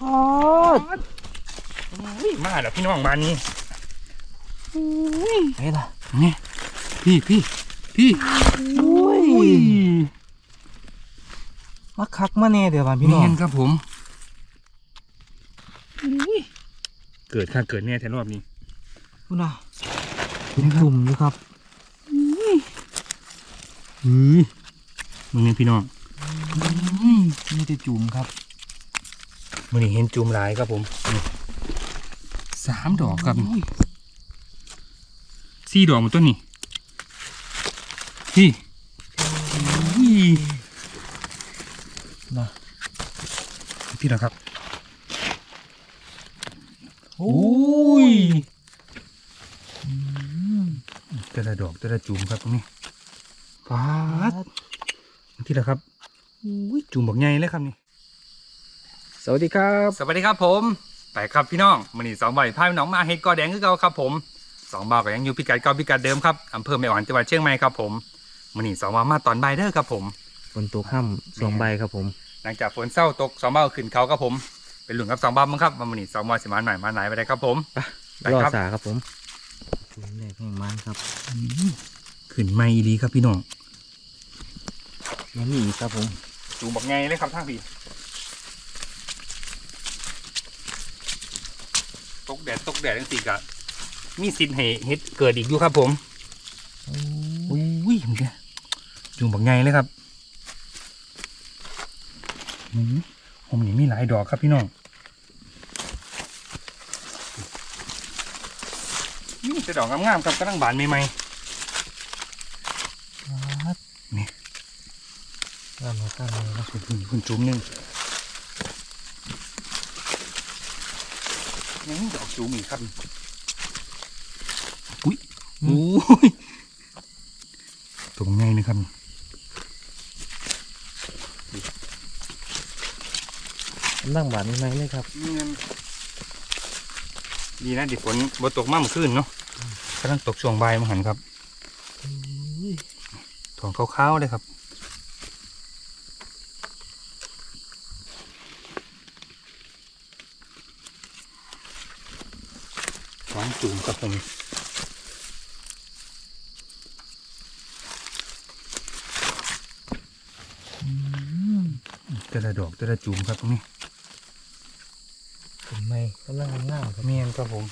พอดอุ้ยมาแล้วพี่น้องบ้านนี้ไงล่ะนี่พี่พี่พี่อุ้ยมาคักมาแน่เดี๋ยวบ้านพี่น้องเนียนครับผมอุ้ยเกิดค่ะเกิดแน่แท้รอบนี้คุณน่ะเป็นกลุ่มอยู่ครับอือมึงเนี่ยพี่น้องมีแต่จุ่มครับ มึงนี่เห็นจุ่มหลายครับผมนี่สามดอกครับอุ้ยสี่ดอกหมดต้นนี่พี่อุ้ยนะพี่เหรอครับ โอ้ยยแต่ละดอกแต่ละจุ่มครับตรงนี้ฟาดที่ละครับอุ้ยจุ่มบอกใหญ่เลยครับนี่ส วัสดีครับ สวัสดีครับผมไปครับพี่น้องมันนี่สองใบพาพี่น้องมาเฮ็ดกอแดงคือเก่าครับผมสองบ่าวก็ยังอยู่พิกัดเก่าพิกัดเดิมครับอำเภอแม่อ่อนจังหวัดเชียงใหม่ครับผมมันนี่สองบ่าวมาตอนบ่ายเด้อครับผมฝนตกค่ำสองใบครับผม หลังจากฝนเศร้าตกสองบ่าวขึ้นเขาครับผมเป็นหลุมกับสองบ่าวมั้งครับว่ามันนี่สองบ่าวสิมาหน่อยมาไหนไปได้ครับผมไปรอครับสาครับผมจุ่มแรกแห่งมันครับขึ้นไม่อีดีครับพี่น้องยังมีอีกครับผมจูงบอกไงเลยครับทางพี่ ตกแดดตกแดดจังสี่กะมีสิทธิ์ให้เฮ็ดเกิดอีกอยู่ครับผมอุ้ยมันแกจูงบอกไงเลยครับอืมผมนี่มีหลายดอกครับพี่น้องนี่จะดอกงามๆครับกำลังบานใหม่นี่งามมาข้ามเลยครับๆคุณคุณจุ้มหนึ่ง ยังมีดอกจูงอีกครับอุ้ยโอ้ยตัวง่ายนะครับกำลังบานใหม่ๆเลยครับดีนะดิฝนบ่ตกมากเมื่อคืนเนาะกำลังตกช่วงบ่ายมาหันครับถ่วงขาวๆเลยครับ หวาน จุ่มครับผมแต่ละดอกแต่ละจุ่มครับตรงนี้จุ่มใหม่กำลังงามครับเมียนครับผม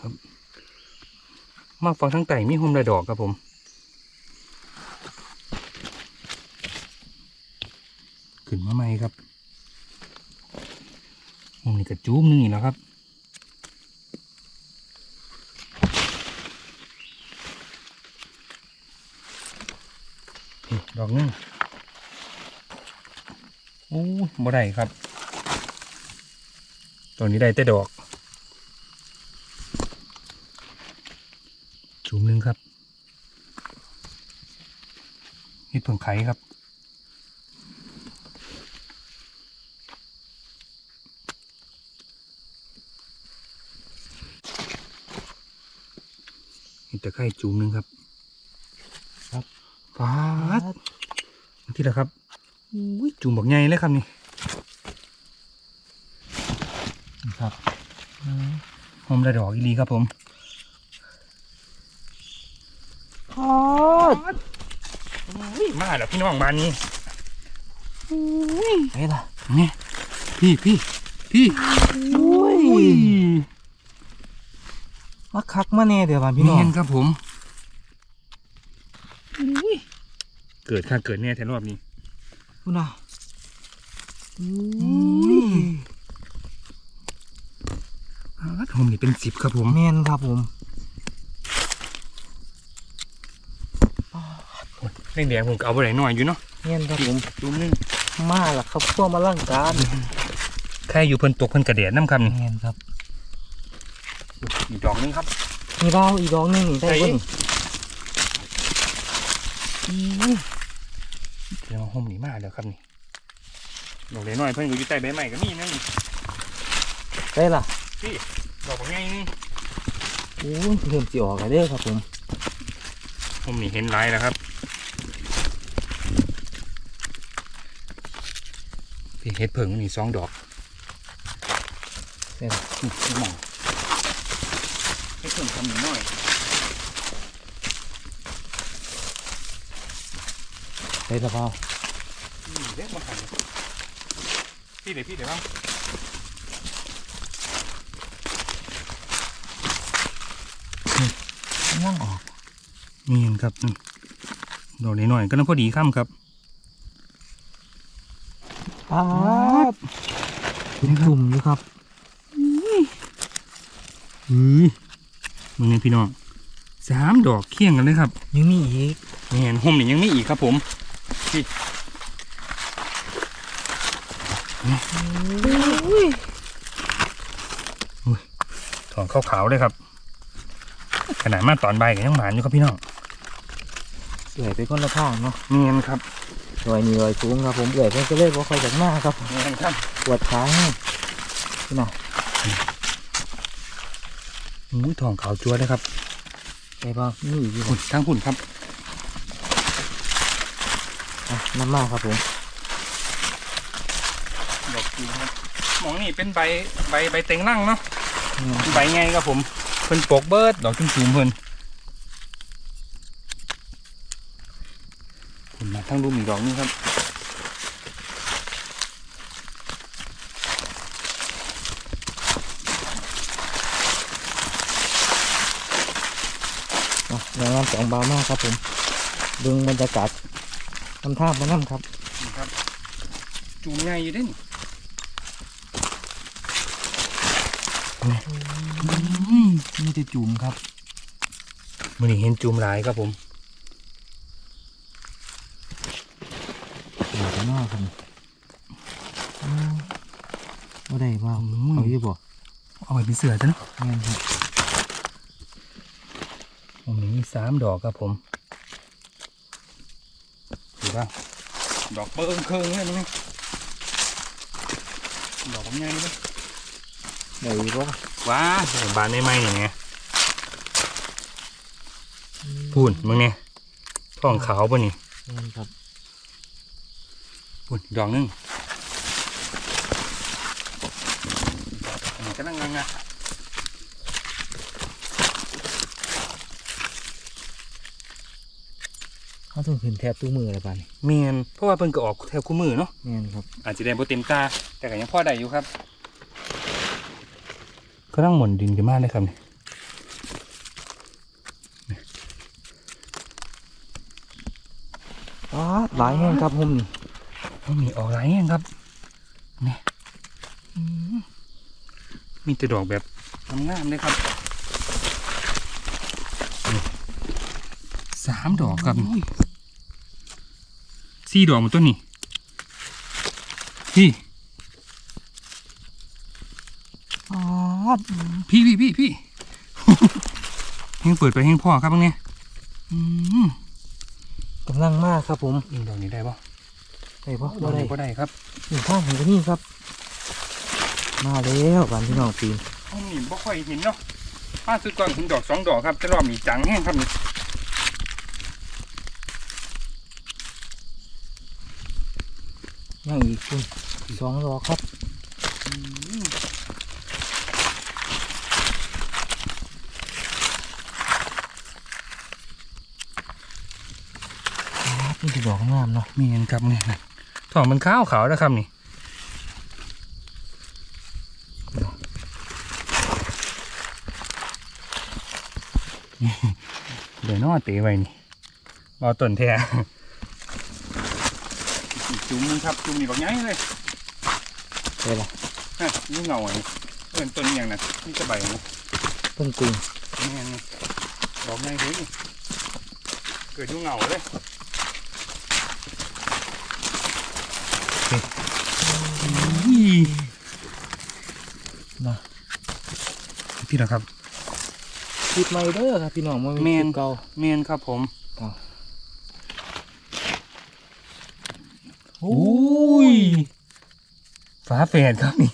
ครับ มาฟังทั้งไต่มีโฮมระดอกครับผม ขึ้นมาใหม่ครับ โฮมนี่กระจูมหนึงอีกแล้วครับดอกหนึงโอ้บ่ได้ครับ ตัวนี้ได้แต่ดอก จุ่มหนึ่งครับเห็ดเผิงไข่ครับ ตะไคร่จุ่มหนึ่งครับ ครับฟ้าดที่ละครับอุ้ยจุ่มบอกใหญ่เลยครับนี่ครับหอมระดอกอีหลีครับผมพอดมาแล้วพี่น้องบ้านนี้ไงล่ะนี่พี่พี่พี่อุ้ยอุ้ย มาคักมาแน่เดี๋ยวบ้านพี่น้องเนียนครับผมเกิดค่ะเกิดแน่แท้รอบนี้คุณน่ะอุ้ยอาหอมนี่เป็นสิบครับผมแมนครับผมแดงๆผมก็เอาไปไหนหน่อยอยู่เนาะแมนครับผมจุ่มหนึงมาล่ะครับพวกมาล่างการแค่อยู่เพิ่นตกเพิ่นกระเดียดน้ำคำนี่แมนครับ อีกดอกหนึงครับมีเบ้าอีกดอกหนึงนี่ได้ไหนเพิ่นเดี๋ยวหอมนี่มาแล้วครับนี่ดอกเล็กน้อยเพิ่นก็อยู่ใต้ใบไม้ก็มีนั่นนี่ได้ล่ะพี่ดอกบางใหญ่นี่โอ้ยเริ่มสิออกแล้วเด้อครับผมผมนี่เห็นหลายแล้วครับพี่เห็ดเผิงนี่สองดอกเส้นนี่พี่มอง เห็ดเผิงทำหน่อยหน่อยใส่สะเพรานี่เด็กมาหันพี่เดี๋ยวพี่เดี๋ยวบ้างย่างออกนี่เห็นครับนี่ดอกนี้หน่อยก็น้ำพอดีข้ามครับครับเป็นกลุ่มอยู่ครับอือ มึงเนี่ยพี่น้องสามดอกเคี่ยงกันเลยครับ ยังมีอีกนี่เห็นห่มนี่ยังมีอีกครับผมพี่ถอนขาวๆเลยครับ ขนาดมาตอนใบายก็ยังหมานอยู่ครับพี่น้องสวยไปคนละทางเนาะเนียนครับรอยนี่รอยสูงครับผมเอื่อยเพิ่นก็เลยว่าคอยจากหน้าครับเนียนครับปวดขาให้พี่น้อง อุ้ยทองขาวจัวเลยครับใส่บ้างนี่อีกอยู่หุ่นทั้งหุ่นครับอะน้ำมากครับผมดอกจีครับมองนี่เป็นใบใบใบเต็งร่างเนาะนี่ใบไงครับผมเพิ่นปกเบิดดอกจุ่มๆเพิ่นผมมาทั้งรูมอีกดอกนึงครับ อะแร งงานสองเบามากครับผมดึงบรรยากาศทำท่ามานั่ครับนี่ครับ จูมใหญ่อยู่เด้นี่มีแต่จุ่มครับมันนี่เห็นจูมหลายครับผมเดี๋ยวจะนอกครับอืมว่าได้บ้างอืมเอาอยู่บ่เอาไปเป็นเสือจ้ะเนาะแม่นครับ ผมนี่มีสามดอกครับผมถือว่าดอกเบิ้งเคิงเลยมั้งดอกผมใหญ่เลยได้อยู่บ่ว้าบานไม่ไหมอย่างเงี้ยพูนมึงเนี่ยท้องขาวป่ะนี่แม่นครับพูนดอกหนึงอันนี้ก็นั่งงังะ เขาต้องขึ้นแทบตู้มือเลยป่ะนี่เมียนเพราะว่าเพิ่นก็ออกแถวคู่มือเนาะแม่นครับอาจจะได้โปรเต็มตาแต่ก็ยังพอได้อยู่ครับก็ต้องหมุนดินกันมากเลยครับนี่อ๋อหลายแห้งครับผมนี่มันมีออกหลายอย่างครับนี่อืมมีแต่ดอกแบบงามๆเลยครับนี่สามดอกครับ สี่ดอกหมดต้นนี่พี่อ๋อพี่พี่พี่พี่เฮงเปิดไปเฮงพ่อครับตรงเนี้ยอืมกำลังมากครับผมอีกดอกนี้ได้ปะได้ปะดอบ่กได้นี้ก็ได้ครับถึงข้างเห็นก็นี่ครับ มาแล้วบ้านพี่น้องปีนห้องนี้บ่ค่อยเห็นเนาะป้าซื้อก่อนถึงดอกสองดอกครับแต่รอบนี้จังแห้งครับนี่ ยังอีกคุณสองรอครับนี่คือดอกงามเนาะมีเห็นครับเนี่ยนะทองมันขาวขาวนะครับนี่เดี๋ยวนอเตะไว้นี่เอาต้นแท้ จุ่มหนึงครับจุ่มนี่บอกง่ายเลยเดี๋ยวละฮะนี่เงาไอ้เอิ้นต้นอหย่างนะนี่จะใบนะต้นกุงนี่ไงนี่ดอกง่ายเลยเกิดอยุ่งเหงาเลยนี่นะพี่เหรอครับคลิปไมเดอร์ครับพี่น้องมันแม่เป็นนคลิปเก่าเมนครับผม โอ้ยฟ้าแฝดครับนี่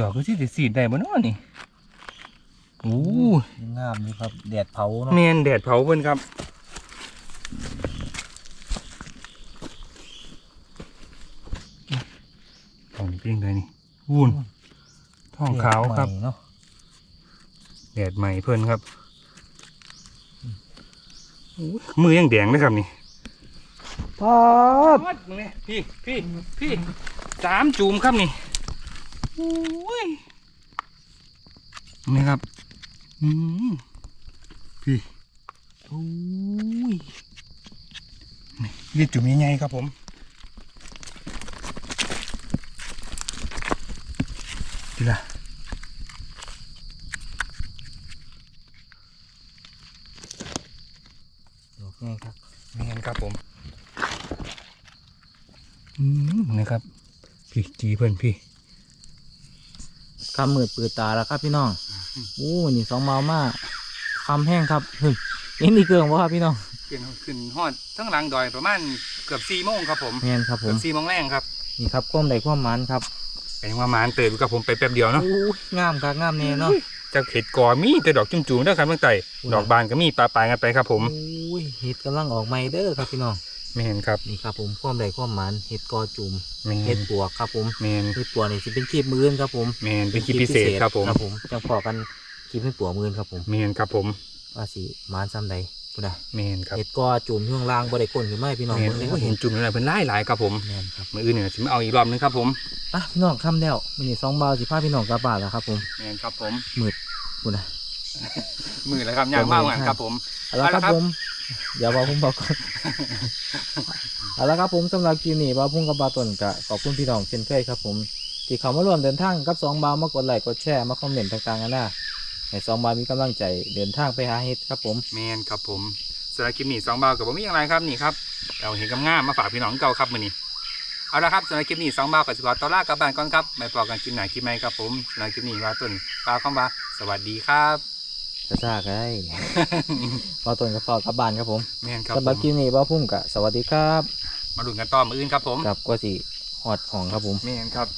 ดอกก็ที่สีได้บ่เนาะนี่โอ้ยงามนี่ครับแดดเผาเนาะเมนแดดเผาเพิ่นครับของเพียงเลยนี่วุ่น ทองขาวครับใหม่เนาะแดดใหม่เพิ่นครับอู้มือยังแดงเลยครับนี่พอดมัดมึงนี่พี่พี่พี่สามจูมครับนี่โอ้ยนี่ครับอืมพี่โอ้ยนี่เรียกจุ่มยังไงครับผม ดีละดอกง่ายครับนี่นครับผมอืมนะครับ พี่จีเพื่อนพี่คำมืดเปิดตาแล้วครับพี่น้องโอ้นี่สองเมามาคำแห้งครับเฮ้ยเอ็นอีเกิงวะครับพี่น้องเปลี่ยนขึ้นฮอดทั้งหลังดอยประมาณเกือบสี่โมงครับผมแมนครับผเกือมบสี่โมงแรงครับนี่ครับก้มใดความหมันครับ เป็นว่าหมานเติบกับผมไปแป๊บเดียวเนาะโอ้ยงามครับงามแน่เนาะจากเห็ดกอมีแต่ดอกจุ่มๆเด้อครับตั้งแต่อุ้ยดอกบานก็มีปลาปลายกันไปครับ ผมโอ้ยเห็ดกำลังออกใหม่เด้อครับพี่น้องไม่เห็นครับนี่ครับผมความใดความหมันเห็ดกอจุ่มแมเห็นดปวกครับผมแมนเห็ดปวกนี่สิเป็นคลิปมือนครับผมแมนเป็นคลิปพิเศษครับผมครับผมจังพอกันคลิปให้ปวกมือนครับผมแมนครับผมว่าสิหมานซ้ำใดพุ่นนะแมนครับเห็ดกอจุ่มช่วงล่างบ่ได้ก้นขึ้นมาให้พี่น้องแมนเบิ่งเลยคโอ้รับเห็นจุ่มอะไรเป็นหลายหลายๆครับผมแม่นครับมืออื่นเนี่ยจะมาเอาอีกรอบนึงครับผม อะพี่น้องค่ำแล้วมันนี่สองบาวสิพาพี่น้องกลับบ้านแล้วครับ ผมแมนครับผมพุ่นนะมือแล้วครับยางมากเหมือนกันครับ ผมเอาละครับเอาละครับผมเดี๋ยวบาวพุ่งบอกก่อนเอาละครับผมสำหรับคลิปนี้บาวพุ่งกับบาวต้นกะขอบคุณพี่น้องเช่นเคยครับ ผมที่เขามาร่วมเดินทางกับสองบาวมากดไลค์กดแชร์มาคอมเมนต์ต่างๆกันนะให้สองบาวมีกำลังใจเดินทางไปหาเฮ็ดครับผมแมนครับผมสำหรับคลิปนี้สองเบากับผมมีอย่างไรครับนี่ครับเราเห็นกำง่ามมาฝากพี่น้องเก่าครับมือนี้ เอาละครับสำหรับคลิปนี้สองเบากับสกอตตอล่ากลับบ้านก่อนครับไม่พอกันคลิปไหนคลิปไหนครับผมสำหรับคลิปนี้ว่าต้นปลาข้ามบาสวัสดีครับจะซากได้บาวต้นกับฟอกกลับบ้านครับผมแมนครับสำหผรับมคลิปนี้บาวพุ่งกะสวัสดีครับ มาลุ้นกันต่อมืออื่นครับผมกับกว่าสิฮอดของครับผมแมนครับ